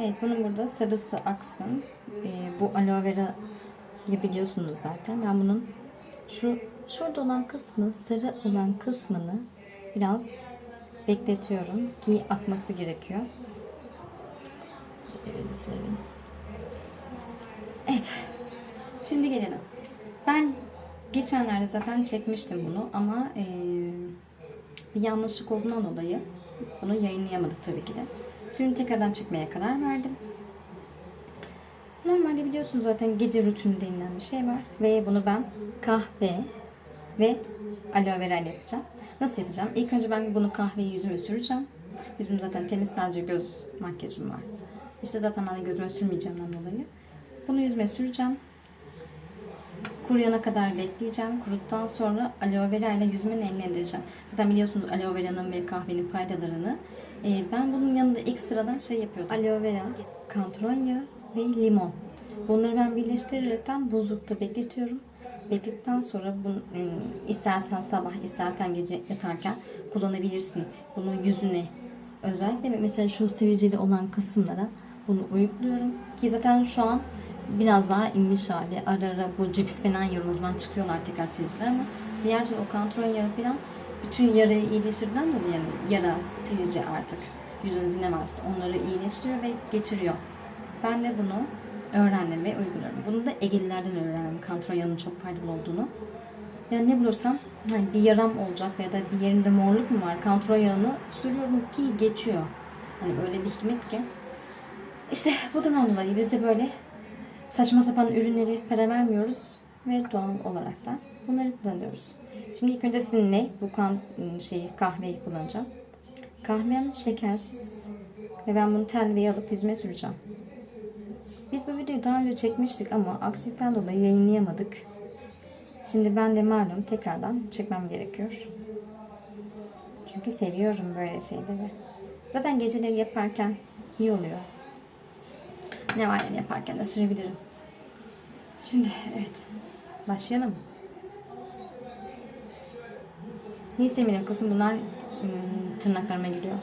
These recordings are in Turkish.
Evet bunun burada sarısı aksın. Ee, bu aloe vera biliyorsunuz zaten. Ben bunun şu şurada olan kısmı sarı olan kısmını biraz bekletiyorum ki akması gerekiyor. Evet. Şimdi gelelim. Ben geçenlerde zaten çekmiştim bunu ama eee, bir yanlışlık olduğundan dolayı bunu yayınlayamadık tabii ki de. Şimdi tekrardan çekmeye karar verdim. Normalde biliyorsunuz zaten gece rutini denilen bir şey var. Ve bunu ben kahve ve aloe vera ile yapacağım. Nasıl yapacağım? İlk önce ben bunu kahveyi yüzüme süreceğim. Yüzüm zaten temiz sadece göz makyajım var. İşte zaten ben de gözüme sürmeyeceğimden dolayı. Bunu yüzüme süreceğim. Kuruyana kadar bekleyeceğim. Kuruttan sonra aloe vera ile yüzümü nemlendireceğim. Zaten biliyorsunuz aloe vera'nın ve kahvenin faydalarını. Ee, ben bunun yanında ekstradan şey yapıyordum. Aloe vera, kantron yağı ve limon. Bunları ben birleştirerekten buzlukta bekletiyorum. Bekledikten sonra bunu ım, istersen sabah, istersen gece yatarken kullanabilirsin. Bunu yüzüne özellikle mesela şu sivilceli olan kısımlara bunu uyukluyorum. Ki zaten şu an biraz daha inmiş hali. Ara ara bu cips falan zaman çıkıyorlar tekrar sivilceler ama diğer o kantron yağı falan bütün yarayı iyileştirden dolayı yani yara, sivilce artık yüzünüzde ne varsa onları iyileştiriyor ve geçiriyor. Ben de bunu öğrendim ve uyguluyorum. Bunu da Egelilerden öğrendim kantron yağının çok faydalı olduğunu. Yani ne bulursam hani bir yaram olacak ya da bir yerinde morluk mu var kantron yağını sürüyorum ki geçiyor. Hani öyle bir hikmet ki. İşte bu durumdan dolayı biz de böyle saçma sapan ürünleri para vermiyoruz ve doğal olarak da bunları kullanıyoruz. Şimdi ilk önce sizinle bu kan şeyi kahveyi kullanacağım. Kahvem şekersiz ve ben bunu telveye alıp yüzüme süreceğim. Biz bu videoyu daha önce çekmiştik ama aksilikten dolayı yayınlayamadık. Şimdi ben de malum tekrardan çekmem gerekiyor. Çünkü seviyorum böyle şeyleri. Zaten geceleri yaparken iyi oluyor. Ne var yani yaparken de sürebilirim. Şimdi evet. Başlayalım. Niye sevmedim kızım? Bunlar hmm, tırnaklarıma giriyor.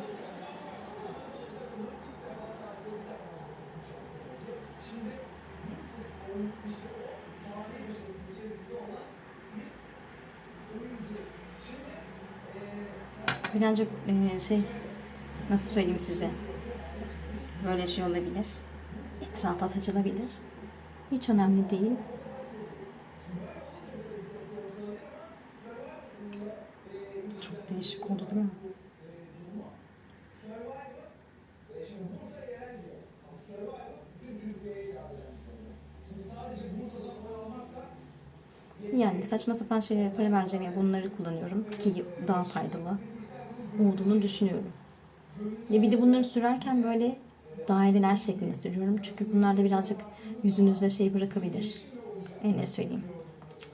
Birazcık e, şey nasıl söyleyeyim size böyle şey olabilir etrafa saçılabilir hiç önemli değil çok değişik oldu değil mi? Yani saçma sapan şeylere para vereceğim ya bunları kullanıyorum ki daha faydalı olduğunu düşünüyorum. Ya bir de bunları sürerken böyle daireler şeklinde sürüyorum. Çünkü bunlar da birazcık yüzünüzde şey bırakabilir. E ne söyleyeyim?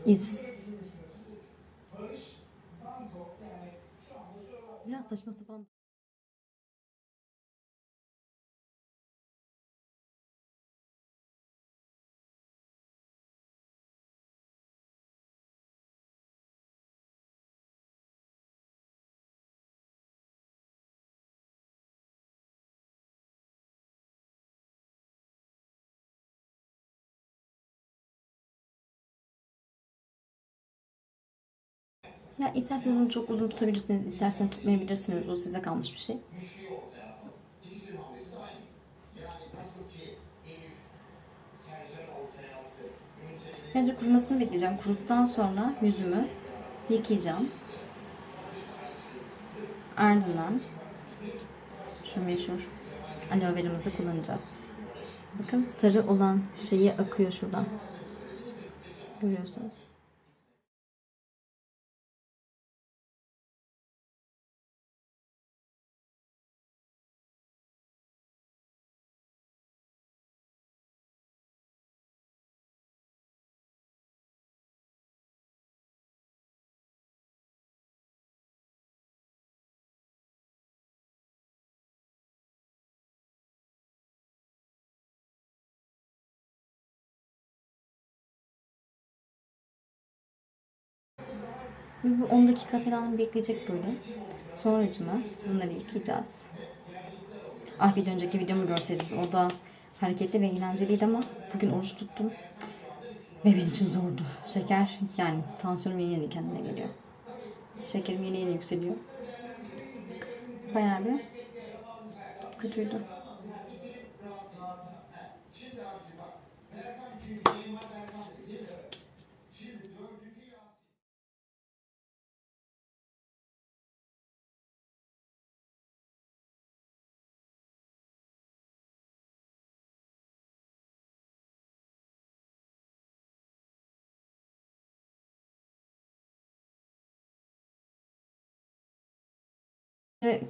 İz. Biraz saçma sapan. Ya isterseniz bunu çok uzun tutabilirsiniz, isterseniz tutmayabilirsiniz. Bu size kalmış bir şey. Önce kurumasını bekleyeceğim. Kuruttuktan sonra yüzümü yıkayacağım. Ardından şu meşhur aloe veramızı kullanacağız. Bakın sarı olan şeyi akıyor şuradan. Görüyorsunuz. Bu 10 dakika falan bekleyecek böyle. Sonracıma bunları yıkayacağız. Ah bir önceki videomu görseydiniz. O da hareketli ve eğlenceliydi ama bugün oruç tuttum. Ve benim için zordu. Şeker yani tansiyonum yeni yeni kendine geliyor. Şekerim yeni yeni yükseliyor. Bayağı bir kötüydü.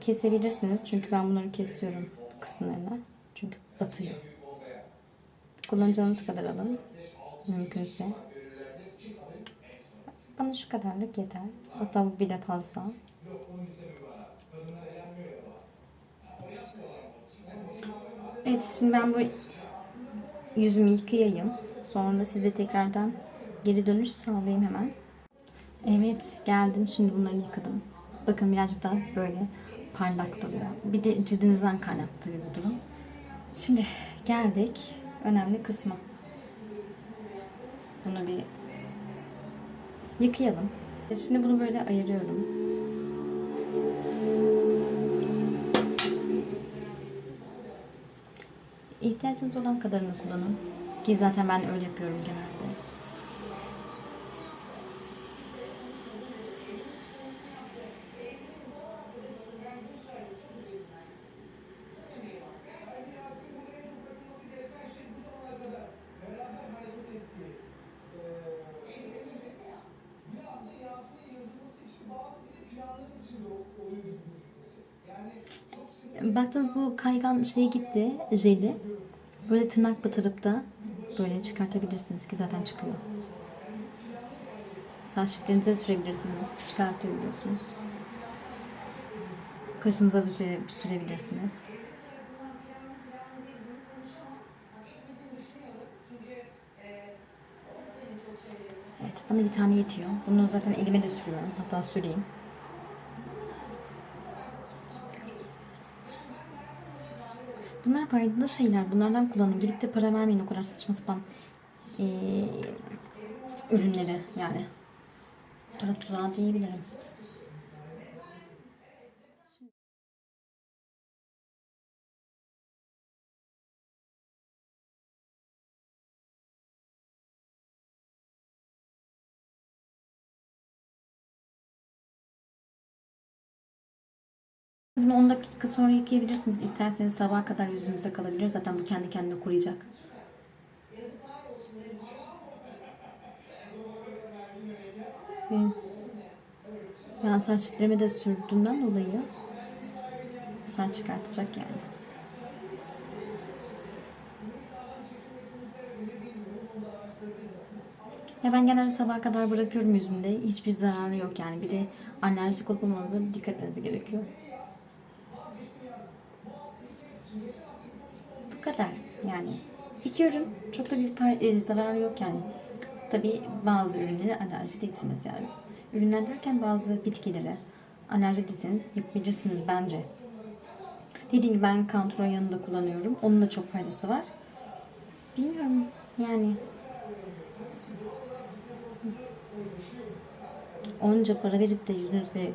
Kesebilirsiniz çünkü ben bunları kesiyorum kısımlarına. Çünkü batıyor. Kullanacağınız kadar alın. Mümkünse. Bana şu kadarlık yeter. Hatta bu bir de fazla. Evet şimdi ben bu yüzümü yıkayayım. Sonra size tekrardan geri dönüş sağlayayım hemen. Evet geldim. Şimdi bunları yıkadım. Bakın birazcık daha böyle parlak duruyor. Bir de cildinizden kaynaklı bir durum. Şimdi geldik önemli kısma. Bunu bir yıkayalım. Şimdi bunu böyle ayırıyorum. İhtiyacınız olan kadarını kullanın. Ki zaten ben öyle yapıyorum genelde. Baktınız bu kaygan şey gitti, jeli. Böyle tırnak batırıp da böyle çıkartabilirsiniz ki zaten çıkıyor. Saç diplerinize sürebilirsiniz. Çıkartabiliyorsunuz. Kaşınıza süre, sürebilirsiniz. Evet, bana bir tane yetiyor. Bunu zaten elime de sürüyorum. Hatta süreyim. Bunlar faydalı şeyler. Bunlardan kullanın. Gidip de para vermeyin o kadar saçma sapan ee, ürünleri yani. Para tuzağı diyebilirim. Bunu 10 dakika sonra yıkayabilirsiniz. İsterseniz sabaha kadar yüzünüzde kalabilir. Zaten bu kendi kendine kuruyacak. Ben saç kremi de sürdüğümden dolayı saç çıkartacak yani. Ya ben genelde sabaha kadar bırakıyorum yüzümde. Hiçbir zararı yok yani. Bir de alerjik olup olmanıza dikkat etmeniz gerekiyor. Kadar yani. İki ürün çok da bir e, zararı yok yani. Tabii bazı ürünlere alerji değilsiniz yani. Ürünler derken bazı bitkilere alerji değilseniz yapabilirsiniz bence. Dediğim gibi ben Kantron yanında kullanıyorum. Onun da çok faydası var. Bilmiyorum yani. Onca para verip de yüzünüze e,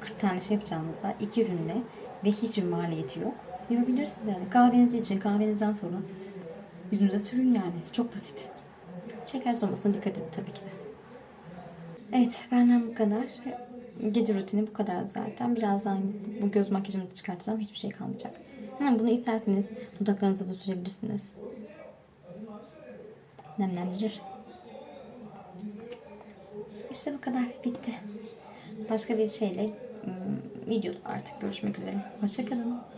40 tane şey yapacağınızda iki ürünle ve hiçbir maliyeti yok. Yapabilirsiniz yani. Kahveniz için kahvenizden sonra yüzünüze sürün yani. Çok basit. Şeker olmasına dikkat edin tabii ki de. Evet benden bu kadar. Gece rutini bu kadar zaten. Birazdan bu göz makyajımı da çıkartacağım. Hiçbir şey kalmayacak. Bunu isterseniz dudaklarınıza da sürebilirsiniz. Nemlendirir. İşte bu kadar. Bitti. Başka bir şeyle ım, videoda artık görüşmek üzere. Hoşçakalın.